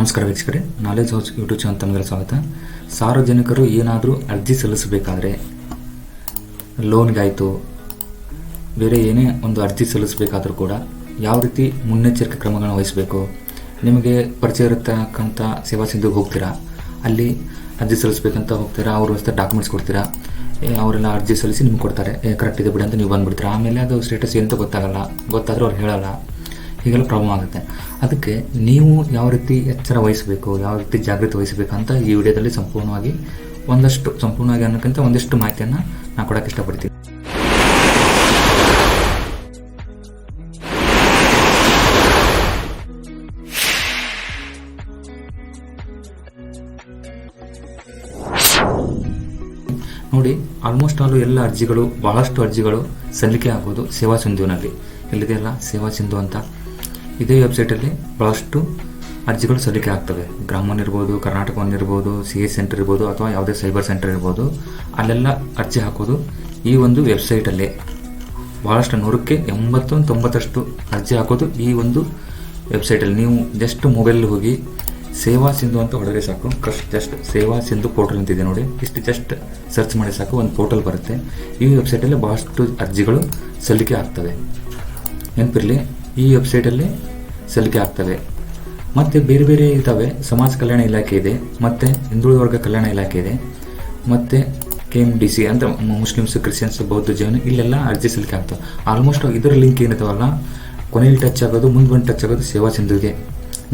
ನಮಸ್ಕಾರ ವೀಕ್ಷಕರೇ knowledge house YouTube channel ತಮಗೆ ಸ್ವಾಗತ. ಸಾರ್ವಜನಿಕರು ಏನಾದರೂ ಅರ್ಜಿ ಸಲ್ಲಿಸಬೇಕಾದ್ರೆ ಲೋನ್ಗಾಯಿತು ಬೇರೆ ಏನೇ ಒಂದು ಅರ್ಜಿ ಸಲ್ಲಿಸಬೇಕಾದರೂ ಕೂಡ ಯಾವ ರೀತಿ ಮುನ್ನೆಚ್ಚರಿಕೆ ಕ್ರಮಗಳನ್ನು ವಹಿಸಬೇಕು, ನಿಮಗೆ ಪರಿಚಯ ಇರತಕ್ಕಂಥ ಸೇವಾ ಸಿಂಧುಗೆ ಹೋಗ್ತೀರಾ, ಅಲ್ಲಿ ಅರ್ಜಿ ಸಲ್ಲಿಸ್ಬೇಕಂತ ಹೋಗ್ತೀರಾ, ಅವ್ರ ವ್ಯವಸ್ಥೆ ಡಾಕ್ಯುಮೆಂಟ್ಸ್ ಕೊಡ್ತೀರಾ ಅವರೆಲ್ಲ ಅರ್ಜಿ ಸಲ್ಲಿಸಿ ನಿಮ್ಗೆ ಕೊಡ್ತಾರೆ ಕರೆಕ್ಟ್ ಇದೆ ಬಿಡಿ ಅಂತ ನೀವು ಬಂದುಬಿಡ್ತೀರಾ, ಆಮೇಲೆ ಅದು ಸ್ಟೇಟಸ್ ಏನಂತ ಗೊತ್ತಾಗಲ್ಲ, ಗೊತ್ತಾದರೂ ಅವ್ರು ಹೇಳಲ್ಲ. ಹೀಗೆಲ್ಲ ಪ್ರಾಬ್ಲಮ್ ಆಗುತ್ತೆ. ಅದಕ್ಕೆ ನೀವು ಯಾವ ರೀತಿ ಎಚ್ಚರ ವಹಿಸಬೇಕು, ಯಾವ ರೀತಿ ಜಾಗೃತಿ ವಹಿಸಬೇಕು ಅಂತ ಈ ವಿಡಿಯೋದಲ್ಲಿ ಸಂಪೂರ್ಣವಾಗಿ ಒಂದಷ್ಟು, ಸಂಪೂರ್ಣವಾಗಿ ಅನ್ನೋಕ್ಕಿಂತ ಒಂದಿಷ್ಟು ಮಾಹಿತಿಯನ್ನು ನಾನು ಕೊಡೋಕೆ ಇಷ್ಟಪಡ್ತೀನಿ. ನೋಡಿ ಆಲ್ಮೋಸ್ಟ್ ಆಲ್ ಎಲ್ಲ ಅರ್ಜಿಗಳು, ಬಹಳಷ್ಟು ಅರ್ಜಿಗಳು ಸಲ್ಲಿಕೆ ಆಗೋದು ಸೇವಾ ಸಿಂಧುವಿನಲ್ಲಿ. ಇಲ್ಲಿದೆಯಲ್ಲ ಸೇವಾ ಸಿಂಧು ಅಂತ. ಇದೇ ವೆಬ್ಸೈಟಲ್ಲಿ ಭಾಳಷ್ಟು ಅರ್ಜಿಗಳು ಸಲ್ಲಿಕೆ ಆಗ್ತವೆ. ಗ್ರಾಮನ್ ಇರ್ಬೋದು ಕರ್ನಾಟಕ ಒನ್ ಇರ್ಬೋದು ಸಿ ಎಸ್ ಸೆಂಟರ್ ಇರ್ಬೋದು ಅಥವಾ ಯಾವುದೇ ಸೈಬರ್ ಸೆಂಟರ್ ಇರ್ಬೋದು. ಅಲ್ಲೆಲ್ಲ ಅರ್ಜಿ ಹಾಕೋದು ಈ ಒಂದು ವೆಬ್ಸೈಟಲ್ಲಿ ಭಾಳಷ್ಟು ನೂರಕ್ಕೆ ಎಂಬತ್ತು ತೊಂಬತ್ತಷ್ಟು ಅರ್ಜಿ ಹಾಕೋದು ಈ ಒಂದು ವೆಬ್ಸೈಟಲ್ಲಿ ನೀವು ಜಸ್ಟ್ ಮೊಬೈಲ್ ಹೋಗಿ ಸೇವಾ ಸಿಂಧು ಅಂತ ಹೊಡೆದ್ರೆ ಸಾಕು. ಕಸ್ಟ್ ಜಸ್ಟ್ ಸೇವಾ ಸಿಂಧು ಪೋರ್ಟಲ್ ಅಂತಿದೆ ನೋಡಿ. ಇಷ್ಟು ಜಸ್ಟ್ ಸರ್ಚ್ ಮಾಡಿ ಸಾಕು, ಒಂದು ಪೋರ್ಟಲ್ ಬರುತ್ತೆ. ಈ ವೆಬ್ಸೈಟಲ್ಲಿ ಭಾಳಷ್ಟು ಅರ್ಜಿಗಳು ಸಲ್ಲಿಕೆ ಆಗ್ತವೆ. ನೆನಪಿರಲಿ ಈ ವೆಬ್ಸೈಟಲ್ಲಿ ಸಲ್ಲಿಕೆ ಆಗ್ತವೆ. ಮತ್ತು ಬೇರೆ ಬೇರೆ ಇದ್ದಾವೆ. ಸಮಾಜ ಕಲ್ಯಾಣ ಇಲಾಖೆ ಇದೆ. ಮತ್ತು ಹಿಂದುಳಿದ ವರ್ಗ ಕಲ್ಯಾಣ ಇಲಾಖೆ ಇದೆ. ಮತ್ತು ಕೆ ಎಂ ಡಿ ಸಿ ಅಂತ ಮುಸ್ಲಿಮ್ಸ್, ಕ್ರಿಶ್ಚಿಯನ್ಸ್, ಬೌದ್ಧ ಜೈನ ಇಲ್ಲೆಲ್ಲ ಅರ್ಜಿ ಸಲ್ಲಿಕೆ ಆಗ್ತವೆ. ಆಲ್ಮೋಸ್ಟ್ ಇದರ ಲಿಂಕ್ ಏನಿದಾವಲ್ಲ ಕೊನೆಯಲ್ಲಿ ಟಚ್ ಆಗೋದು ಮುಂದೆ ಬಂದು ಟಚ್ ಆಗೋದು ಸೇವಾ ಸಿಂಧುಗೆ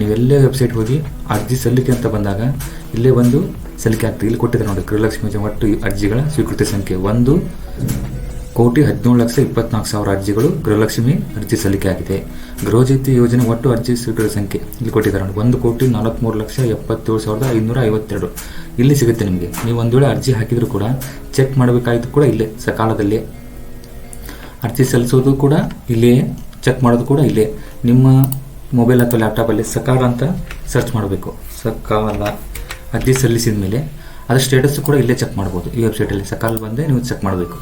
ನೀವೆಲ್ಲೇ ವೆಬ್ಸೈಟ್ ಹೋಗಿ ಅರ್ಜಿ ಸಲ್ಲಿಕೆ ಅಂತ ಬಂದಾಗ ಇಲ್ಲೇ ಬಂದು ಸಲ್ಲಿಕೆ ಆಗ್ತದೆ. ಇಲ್ಲಿ ಕೊಟ್ಟಿದೆ ನೋಡಿ ಗೃಹಲಕ್ಷ್ಮಿ ಒಟ್ಟು ಅರ್ಜಿಗಳ ಸ್ವೀಕೃತಿ ಸಂಖ್ಯೆ ಒಂದು ಕೋಟಿ ಹದಿನೇಳು ಲಕ್ಷ ಇಪ್ಪತ್ನಾಲ್ಕು ಸಾವಿರ ಅರ್ಜಿಗಳು ಗೃಹಲಕ್ಷ್ಮಿ ಅರ್ಜಿ ಸಲ್ಲಿಕೆ ಆಗಿದೆ ಗೃಹಜ್ಯೋತಿ ಯೋಜನೆ ಒಟ್ಟು ಅರ್ಜಿ ಸ್ವೀಕೃತ ಸಂಖ್ಯೆ ಇಲ್ಲಿ ಕೊಟ್ಟಿದ್ದಾರೆ. ಒಂದು ಕೋಟಿ ನಲವತ್ತ್ಮೂರು ಲಕ್ಷ ಎಪ್ಪತ್ತೇಳು ಸಾವಿರದ ಐನೂರ ಐವತ್ತೆರಡು. ಇಲ್ಲಿ ಸಿಗುತ್ತೆ ನಿಮಗೆ. ನೀವು ಒಂದು ವೇಳೆ ಅರ್ಜಿ ಹಾಕಿದರೂ ಕೂಡ ಚೆಕ್ ಮಾಡಬೇಕಾಯಿತು ಕೂಡ ಇಲ್ಲೇ, ಸಕಾಲದಲ್ಲಿ. ಅರ್ಜಿ ಸಲ್ಲಿಸೋದು ಕೂಡ ಇಲ್ಲೇ, ಚೆಕ್ ಮಾಡೋದು ಕೂಡ ಇಲ್ಲೇ. ನಿಮ್ಮ ಮೊಬೈಲ್ ಅಥವಾ ಲ್ಯಾಪ್ಟಾಪಲ್ಲಿ ಸಕಾಲ ಅಂತ ಸರ್ಚ್ ಮಾಡಬೇಕು. ಸಕಾಲ ಅರ್ಜಿ ಸಲ್ಲಿಸಿದ ಮೇಲೆ ಅದರ ಸ್ಟೇಟಸ್ ಕೂಡ ಇಲ್ಲೇ ಚೆಕ್ ಮಾಡ್ಬೋದು. ಈ ವೆಬ್ಸೈಟಲ್ಲಿ ಸಕಾಲ ಬಂದೇ ನೀವು ಚೆಕ್ ಮಾಡಬೇಕು.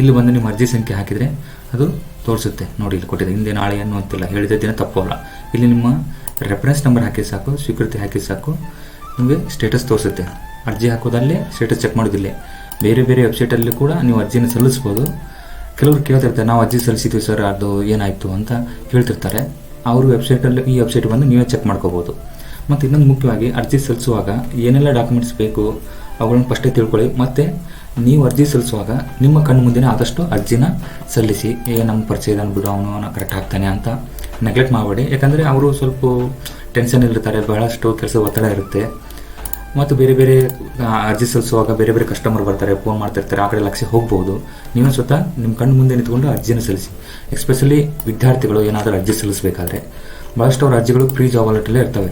ಇಲ್ಲಿ ಬಂದು ನಿಮ್ಮ ಅರ್ಜಿ ಸಂಖ್ಯೆ ಹಾಕಿದರೆ ಅದು ತೋರಿಸುತ್ತೆ. ನೋಡಿ, ಇಲ್ಲಿ ಕೊಟ್ಟಿದೆ. ಹಿಂದೆ ನಾಳೆ ಅನ್ನುವಂತಿಲ್ಲ. ಹೇಳಿದ ದಿನ ತಪ್ಪಲ್ಲ ಇಲ್ಲಿ ನಿಮ್ಮ ರೆಫರೆನ್ಸ್ ನಂಬರ್ ಹಾಕಿ ಸಾಕು, ಸ್ವೀಕೃತಿ ಹಾಕಿ ಸಾಕು. ನಿಮಗೆ ಸ್ಟೇಟಸ್ ತೋರಿಸುತ್ತೆ. ಅರ್ಜಿ ಹಾಕೋದಲ್ಲೇ ಸ್ಟೇಟಸ್ ಚೆಕ್ ಮಾಡೋದಿಲ್ಲ ಬೇರೆ ಬೇರೆ ವೆಬ್ಸೈಟಲ್ಲಿ ಕೂಡ ನೀವು ಅರ್ಜಿನ ಸಲ್ಲಿಸ್ಬೋದು. ಕೆಲವರು ಕೇಳ್ತಿರ್ತಾರೆ, ನಾವು ಅರ್ಜಿ ಸಲ್ಲಿಸಿದ್ವಿ ಸರ್, ಅದು ಏನಾಯಿತು? ಅಂತ ಹೇಳ್ತಿರ್ತಾರೆ ಅವರು ವೆಬ್ಸೈಟಲ್ಲಿ ಈ ವೆಬ್ಸೈಟ್ ಬಂದು ನೀವೇ ಚೆಕ್ ಮಾಡ್ಕೋಬೋದು. ಮತ್ತು ಇನ್ನೊಂದು ಮುಖ್ಯವಾಗಿ ಅರ್ಜಿ ಸಲ್ಲಿಸುವಾಗ ಏನೆಲ್ಲ ಡಾಕ್ಯುಮೆಂಟ್ಸ್ ಬೇಕು, ಅವುಗಳನ್ನು ಫಸ್ಟೇ ತಿಳ್ಕೊಳ್ಳಿ. ಮತ್ತು ನೀವು ಅರ್ಜಿ ಸಲ್ಲಿಸುವಾಗ ನಿಮ್ಮ ಕಣ್ಣು ಮುಂದೆನೇ ಆದಷ್ಟು ಅರ್ಜಿನ ಸಲ್ಲಿಸಿ, ಏ ನಮ್ಮ ಪರಿಚಯ ಇದನ್ನು ಬಿಡು, ಅವನು ಕರೆಕ್ಟ್ ಆಗ್ತಾನೆ ಅಂತ ನೆಗ್ಲೆಕ್ಟ್ ಮಾಡಬೇಡಿ. ಯಾಕಂದರೆ ಅವರು ಸ್ವಲ್ಪ ಟೆನ್ಷನ್ ಇರ್ತಾರೆ, ಬಹಳಷ್ಟು ಕೆಲಸ ಒತ್ತಡ ಇರುತ್ತೆ. ಮತ್ತು ಬೇರೆ ಬೇರೆ ಅರ್ಜಿ ಸಲ್ಲಿಸುವಾಗ ಬೇರೆ ಬೇರೆ ಕಸ್ಟಮರ್ ಬರ್ತಾರೆ ಫೋನ್ ಮಾಡ್ತಿರ್ತಾರೆ, ಆ ಕಡೆ ಲಕ್ಷ್ಯ ಹೋಗ್ಬೋದು. ನೀವು ಸ್ವತಃ ನಿಮ್ಮ ಕಣ್ಣು ಮುಂದೆ ನಿಂತ್ಕೊಂಡು ಅರ್ಜಿನ ಸಲ್ಲಿಸಿ. ಎಸ್ಪೆಷಲಿ ವಿದ್ಯಾರ್ಥಿಗಳು ಏನಾದರೂ ಅರ್ಜಿ ಸಲ್ಲಿಸಬೇಕಾದ್ರೆ ಭಾಳಷ್ಟು ಅವ್ರ ಅರ್ಜಿಗಳು ಫ್ರೀ ಜಾಬ್ ಅಲರ್ಟಲ್ಲೇ ಇರ್ತವೆ.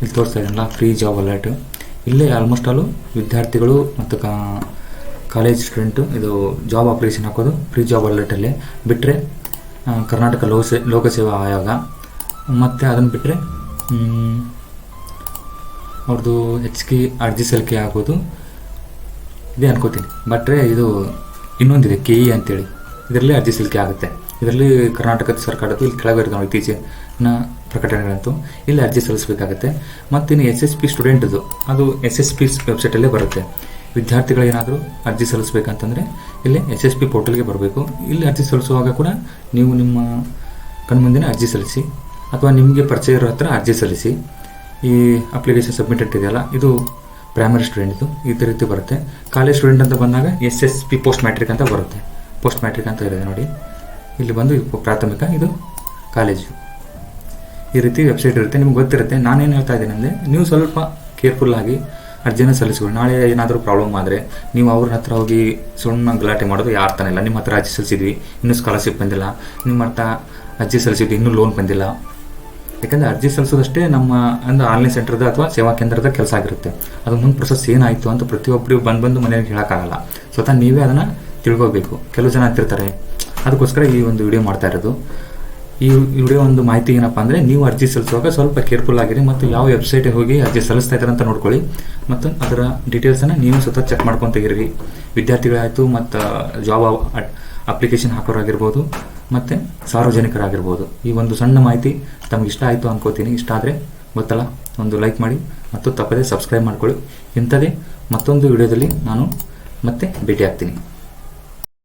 ಇಲ್ಲಿ ತೋರಿಸ್ತಾ ಇದ್ದಾನಲ್ಲ ಫ್ರೀ ಜಾಬ್ ಅಲರ್ಟ್ ಇಲ್ಲೇ ಆಲ್ಮೋಸ್ಟ್ ಆಲು ವಿದ್ಯಾರ್ಥಿಗಳು ಮತ್ತು ಕಾ ಕಾಲೇಜ್ ಸ್ಟೂಡೆಂಟು ಇದು ಜಾಬ್ ಅಪ್ಲಿಕೇಶನ್ ಹಾಕೋದು ಫ್ರೀ ಜಾಬ್ ಅಲರ್ಟಲ್ಲಿ ಬಿಟ್ಟರೆ ಕರ್ನಾಟಕ ಲೋಸೆ, ಲೋಕಸೇವಾ ಆಯೋಗ. ಮತ್ತು ಅದನ್ನು ಬಿಟ್ಟರೆ ಅವ್ರದ್ದು ಕೆ ಅರ್ಜಿ ಸಲ್ಲಿಕೆ ಆಗೋದು ಇದೇ ಅನ್ಕೋತೀನಿ. ಬಟ್ರೆ ಇದು ಇನ್ನೊಂದಿದೆ ಕೆ ಇ ಅಂತೇಳಿ. ಇದರಲ್ಲಿ ಅರ್ಜಿ ಸಲ್ಲಿಕೆ ಆಗುತ್ತೆ. ಇದರಲ್ಲಿ ಕರ್ನಾಟಕದ ಸರ್ಕಾರದ್ದು ಇಲ್ಲಿ ಕೆಳಗೆ ಇರ್ತಾವೆ ಇತ್ತೀಚಿನ ಪ್ರಕಟಣೆಗಳಂತೂ. ಇಲ್ಲಿ ಅರ್ಜಿ ಸಲ್ಲಿಸಬೇಕಾಗುತ್ತೆ ಮತ್ತು ಇನ್ನು ಎಸ್ ಎಸ್ ಪಿ ಸ್ಟೂಡೆಂಟ್ದು ಅದು ಎಸ್ ಎಸ್ ಪಿ ವೆಬ್ಸೈಟಲ್ಲೇ ಬರುತ್ತೆ. ವಿದ್ಯಾರ್ಥಿಗಳು ಏನಾದರೂ ಅರ್ಜಿ ಸಲ್ಲಿಸಬೇಕಂತಂದರೆ ಇಲ್ಲಿ ಎಸ್ ಎಸ್ ಪಿ ಪೋರ್ಟಲ್ಗೆ ಬರಬೇಕು. ಇಲ್ಲಿ ಅರ್ಜಿ ಸಲ್ಲಿಸುವಾಗ ಕೂಡ ನೀವು ನಿಮ್ಮ ಕಣ್ಮುಂದಿನ ಅರ್ಜಿ ಸಲ್ಲಿಸಿ ಅಥವಾ ನಿಮಗೆ ಪರಿಚಯ ಇರೋ ಹತ್ರ ಅರ್ಜಿ ಸಲ್ಲಿಸಿ. ಈ ಅಪ್ಲಿಕೇಶನ್ ಸಬ್ಮಿಟೆಡ್ ಇದೆಯಲ್ಲ, ಇದು ಪ್ರೈಮರಿ ಸ್ಟೂಡೆಂಟ್ದು ಈ ರೀತಿ ಬರುತ್ತೆ. ಕಾಲೇಜ್ ಸ್ಟೂಡೆಂಟ್ ಅಂತ ಬಂದಾಗ S S P post matric ಅಂತ ಬರುತ್ತೆ. ಪೋಸ್ಟ್ ಮ್ಯಾಟ್ರಿಕ್ ಅಂತ ಇದೆ ನೋಡಿ. ಇಲ್ಲಿ ಬಂದು ಇದು ಪ್ರಾಥಮಿಕ, ಇದು ಕಾಲೇಜು ಈ ರೀತಿ ವೆಬ್ಸೈಟ್ ಇರುತ್ತೆ, ನಿಮ್ಗೆ ಗೊತ್ತಿರುತ್ತೆ. ನಾನೇನು ಹೇಳ್ತಾ ಇದ್ದೀನಿ ಅಂದರೆ, ನೀವು ಸ್ವಲ್ಪ ಕೇರ್ಫುಲ್ ಆಗಿ ಅರ್ಜಿನ ಸಲ್ಲಿಸ್ಕೊಳ್ಳಿ. ನಾಳೆ ಏನಾದರೂ ಪ್ರಾಬ್ಲಮ್ ಆದರೆ ನೀವು ಅವ್ರ ಹತ್ರ ಹೋಗಿ ಸುಮ್ಮನೆ ಗಲಾಟೆ ಮಾಡೋದು ಯಾರು ತಾನೇ ಇಲ್ಲ. ನಿಮ್ಮ ಹತ್ರ ಅರ್ಜಿ ಸಲ್ಲಿಸಿದ್ವಿ, ಇನ್ನೂ ಸ್ಕಾಲರ್ಶಿಪ್ ಬಂದಿಲ್ಲ. ನಿಮ್ಮ ಹತ್ರ ಅರ್ಜಿ ಸಲ್ಲಿಸಿದ್ವಿ, ಇನ್ನೂ ಲೋನ್ ಬಂದಿಲ್ಲ. ಯಾಕಂದರೆ ಅರ್ಜಿ ಸಲ್ಲಿಸೋದಷ್ಟೇ ನಮ್ಮ ಅಂದರೆ ಆನ್ಲೈನ್ ಸೆಂಟರ್ದ ಅಥವಾ ಸೇವಾ ಕೇಂದ್ರದ ಕೆಲಸ ಆಗಿರುತ್ತೆ. ಅದು ಮುಂದೆ ಪ್ರೊಸೆಸ್ ಏನಾಯಿತು ಅಂತ ಪ್ರತಿಯೊಬ್ಬರಿಗೂ ಬಂದು ಬಂದು ಮನೆಯಲ್ಲಿ ಹೇಳೋಕ್ಕಾಗಲ್ಲ. ಸ್ವತಃ ನೀವೇ ಅದನ್ನು ತಿಳ್ಕೋಬೇಕು. ಕೆಲವು ಜನ ಅಂತಿರ್ತಾರೆ. ಅದಕ್ಕೋಸ್ಕರ ಈ ಒಂದು ವಿಡಿಯೋ ಮಾಡ್ತಾ ಇರೋದು. ಈ ವಿಡಿಯೋ ಒಂದು ಮಾಹಿತಿ ಏನಪ್ಪ ಅಂದರೆ ನೀವು ಅರ್ಜಿ ಸಲ್ಲಿಸುವಾಗ ಸ್ವಲ್ಪ ಕೇರ್ಫುಲ್ ಆಗಿರಿ ಮತ್ತು ಯಾವ ವೆಬ್ಸೈಟಿಗೆ ಹೋಗಿ ಅರ್ಜಿ ಸಲ್ಲಿಸ್ತಾ ಇದ್ದಾರೆ ಅಂತ ನೋಡ್ಕೊಳ್ಳಿ. ಮತ್ತು ಅದರ ಡೀಟೇಲ್ಸನ್ನು ನೀವು ಸ್ವತಃ ಚೆಕ್ ಮಾಡ್ಕೊತೀರಿ ವಿದ್ಯಾರ್ಥಿಗಳಾಯಿತು ಮತ್ತು ಜಾಬ್ ಅಪ್ಲಿಕೇಶನ್ ಹಾಕೋರಾಗಿರ್ಬೋದು ಮತ್ತು ಸಾರ್ವಜನಿಕರಾಗಿರ್ಬೋದು. ಈ ಒಂದು ಸಣ್ಣ ಮಾಹಿತಿ ತಮ್ಗೆ ಇಷ್ಟ ಆಯಿತು ಅನ್ಕೋತೀನಿ. ಇಷ್ಟ ಆದರೆ ಗೊತ್ತಲ್ಲ, ಒಂದು ಲೈಕ್ ಮಾಡಿ ಮತ್ತು ತಪ್ಪದೇ ಸಬ್ಸ್ಕ್ರೈಬ್ ಮಾಡ್ಕೊಳ್ಳಿ. ಇಂಥದೇ ಮತ್ತೊಂದು ವಿಡಿಯೋದಲ್ಲಿ ನಾನು ಮತ್ತೆ ಭೇಟಿ ಆಗ್ತೀನಿ